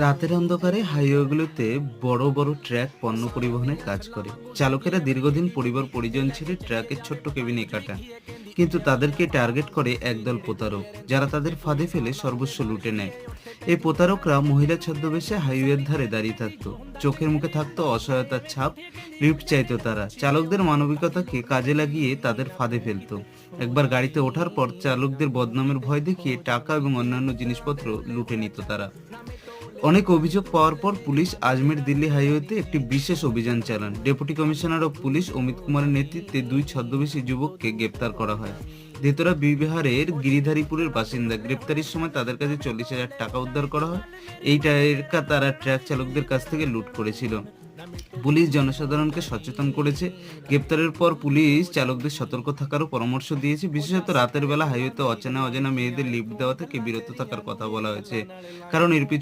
রাতের অন্ধকারে হাইওয়েগুলোতে বড় বড় ট্র্যাক পণ্য পরিবহনের কাজ করে। চালকেরা দীর্ঘদিন পরিবার পরিজন ছেড়ে ট্র্যাকের ছোট্ট কেবিনে কাটান, কিন্তু তাদেরকে টার্গেট করে একদল প্রতারক, যারা তাদের ফাঁদে ফেলে সর্বস্ব লুটে নেয়। এই প্রতারকরা মহিলা ছদ্মবেশে হাইওয়ের ধারে দাঁড়িয়ে থাকতো। চোখের মুখে থাকতো অসহায়তার ছাপ লিফট চাইতো তারা। চালকদের মানবিকতাকে কাজে লাগিয়ে তাদের ফাঁদে ফেলতো। একবার গাড়িতে ওঠার পর চালকদের বদনামের ভয় দেখিয়ে টাকা এবং অন্যান্য জিনিসপত্র লুটে নিত তারা। অনেক অভিযোগ পাওয়ার পর পুলিশ আজমের দিল্লি হাইওয়েতে একটি বিশেষ অভিযান চালান। Deputy commissioner of police Amit কুমারের নেতৃত্বে দুই ছদ্মবেশী যুবককে গ্রেপ্তার করা হয়। ধৃতরা বিহারের গিরিধারীপুরের বাসিন্দা। গ্রেপ্তারির সময় তাদের কাছে চল্লিশ হাজার টাকা উদ্ধার করা হয়। এই টাকা তারা ট্রাক চালকদের কাছ থেকে লুট করেছিল। পুলিশ জনসাধারণকে সচেতন করেছে। গ্রেপ্তারের পর পুলিশ চালকদের সতর্ক থাকারও পরামর্শ দিয়েছে। বিশেষত রাতের বেলা হাইওয়েতে অচেনা অজানা মেয়েদের লিফট দেওয়া থেকে বিরত থাকার কথা বলা হয়েছে। কারণ এর